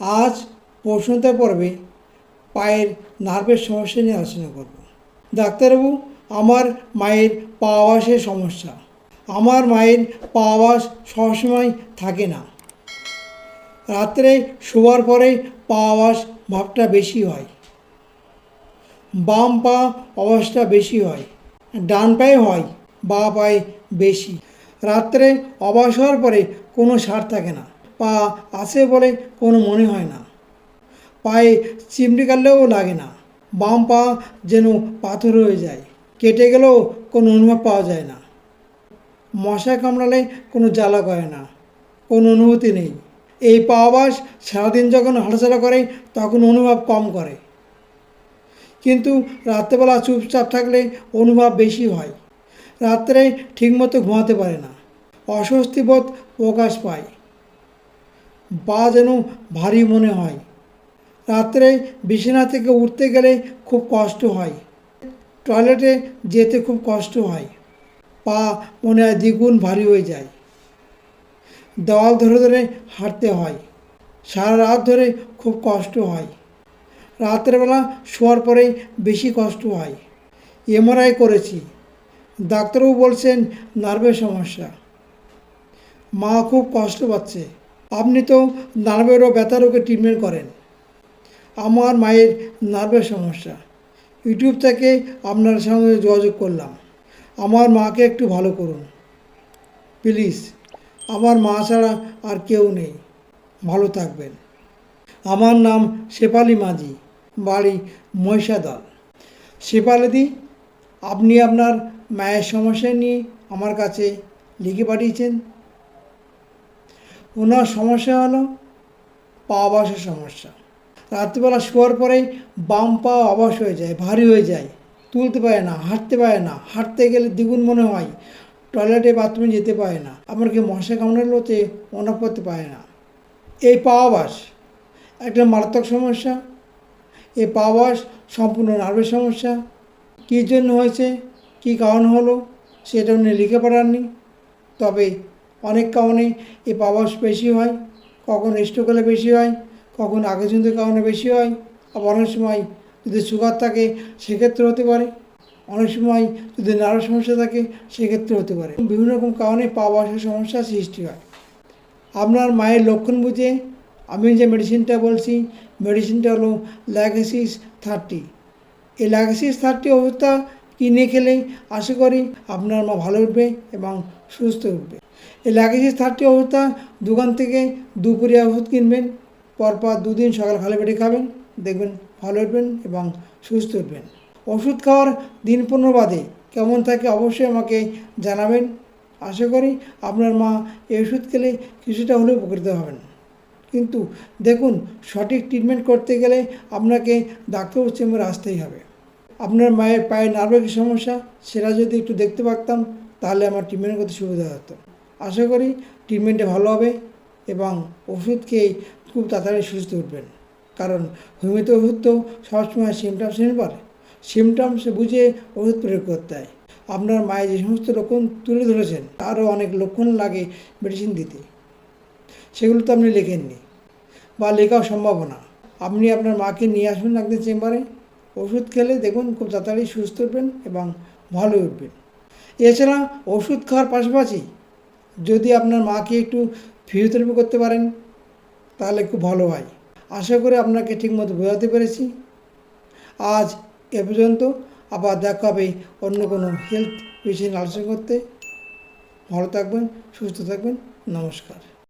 আজ প্রশ্নতা পর্বে পায়ের নার্ভের সমস্যা নিয়ে আলোচনা করব। ডাক্তারবাবু, আমার মায়ের পা আবাসের সমস্যা। আমার মায়ের পা সবসময় থাকে না। রাত্রে শোবার পরে পা ভাবটা বেশি হয়। বাম পা অবস্থা বেশি হয়। ডান পায়ে হয়, বা পায়ে বেশি। রাত্রে অবাস হওয়ার পরে কোনো সার থাকে না। পা আছে বলে কোনো মনে হয় না। পায়ে চিমড়ি কাটলেও লাগে না। বাম পা যেন পাথর হয়ে যায়। কেটে গেলেও কোনো অনুভব পাওয়া যায় না। মশা কামড়ালে কোনো জ্বালা করে না। কোনো অনুভূতি নেই। এই পা আবাস সারাদিন যখন হাঁটাচলা করে, তখন অনুভব কম করে। কিন্তু রাত্রেবেলা চুপচাপ থাকলে অনুভব বেশি হয়। রাত্রে ঠিকমতো ঘুমাতে পারে না। অস্বস্তিবোধ প্রকাশ পায়। পা যেন ভারী মনে হয়। রাত্রে বিছানা থেকে উঠতে গেলে খুব কষ্ট হয়। টয়লেটে যেতে খুব কষ্ট হয়। পা মনে হয় দ্বিগুণ ভারী হয়ে যায়। দেওয়াল ধরে ধরে হাঁটতে হয়। সারা রাত ধরে খুব কষ্ট হয়। রাত্রেবেলা শোয়ার পরে বেশি কষ্ট হয়। এমআরআই করেছি। ডাক্তারবাবু বলছেন, নার্ভের সমস্যা। মা খুব কষ্ট পাচ্ছে। আপনি তো নার্ভেরও ব্যথা রোগে ট্রিটমেন্ট করেন। আমার মায়ের নার্ভের সমস্যা। ইউটিউব থেকে আপনার সঙ্গে যোগাযোগ করলাম। আমার মাকে একটু ভালো করুন। প্লিজ, আমার মা ছাড়া আর কেউ নেই। ভালো থাকবেন। আমার নাম শেফালি মাঝি, বাড়ি মহিষাদল। শেফালিদি, আপনি আপনার মায়ের সমস্যা নিয়ে আমার কাছে লিখে পাঠিয়েছেন। ওনার সমস্যা হলো পা আবাসের সমস্যা। রাত্রিবেলা শোয়ার পরেই বাম পা অবাস হয়ে যায়, ভারী হয়ে যায়, তুলতে পারে না, হাঁটতে পারে না। হাঁটতে গেলে দ্বিগুণ মনে হয়, টয়লেটে বাথরুমে যেতে পারে না। এমনকি মশা কামড়ালোতে মনে করতে পারে না। এই পা আবাস একটা মারাত্মক সমস্যা। এই পা আবাস সম্পূর্ণ নার্ভের সমস্যা। কী জন্য হয়েছে, কী কারণ হলো, সেটা উনি লিখে পাঠাননি। তবে অনেক কারণে এই পাওয়াস বেশি হয়, কখন স্ট্রোকলে বেশি হয়, কখন আগেজনিত কারণে বেশি হয়। আবার অনেক সময় যদি সুগার থাকে সেক্ষেত্রে হতে পারে। অনেক সময় যদি নার্ভ সমস্যা থাকে সেক্ষেত্রে হতে পারে। বিভিন্ন রকম কারণে পাওয়াসের সমস্যা সৃষ্টি হয়। আপনার মায়ের লক্ষণ বুঝে আমি যে মেডিসিনটা বলছি মেডিসিনটা হলো ল্যাগেসিস থার্টি এই ল্যাগেসিস থার্টি ওষুধটা কিনে খেলে আশা করি আপনার মা ভালো উঠবে এবং সুস্থ উঠবে। এই ল্যাগেসিস থার্টি অবস্থা, দোকান থেকে দুপুরিয়া ওষুধ কিনবেন, পরপর দুদিন সকাল খালি পেটে খাবেন, দেখবেন ভালো উঠবেন এবং সুস্থ উঠবেন। ওষুধ খাওয়ার দিন পনেরো বাদে কেমন থাকে অবশ্যই আমাকে জানাবেন। আশা করি আপনার মা এই ওষুধ খেলে কিছুটা হলেও উপকৃত হবেন। কিন্তু দেখুন, সঠিক ট্রিটমেন্ট করতে গেলে আপনাকে ডাক্তারবাবুর চেম্বারে আসতেই হবে। আপনার মায়ের পায়ে নার্ভের কী সমস্যা? সেটা যদি একটু দেখতে পারতাম, তাহলে আমার ট্রিটমেন্ট করতে সুবিধা হতো। আশা করি ট্রিটমেন্টে ভালো হবে এবং ওষুধ খেয়ে খুব তাড়াতাড়ি সুস্থ উঠবেন কারণ হোমিওপ্যাথি ওষুধ তো সবসময় সিমটামস নিতে পারে। সিমটামস বুঝে ওষুধ প্রয়োগ করতে হয়। আপনার মায়ের যে সমস্ত লক্ষণ তুলে ধরেছেন, তারও অনেক লক্ষণ লাগে মেডিসিন দিতে। সেগুলো তো আপনি লেখেননি বা লেখাও সম্ভব না। আপনি আপনার মাকে নিয়ে আসুন একদিন চেম্বারে। ওষুধ খেলে দেখুন খুব তাড়াতাড়ি সুস্থ উঠবেন এবং ভালো উঠবেন। এছাড়া ওষুধ খাওয়ার পাশাপাশি যদি আপনার মাকে একটু ফিজিওথেরাপি করতে পারেন, তাহলে খুব ভালো হয়। আশা করি আপনাকে ঠিকমতো বোঝাতে পেরেছি। আজ এ পর্যন্ত। আবার দেখা হবে অন্য কোনো হেলথ নিয়ে আলোচনা করতে। ভালো থাকবেন, সুস্থ থাকবেন। নমস্কার।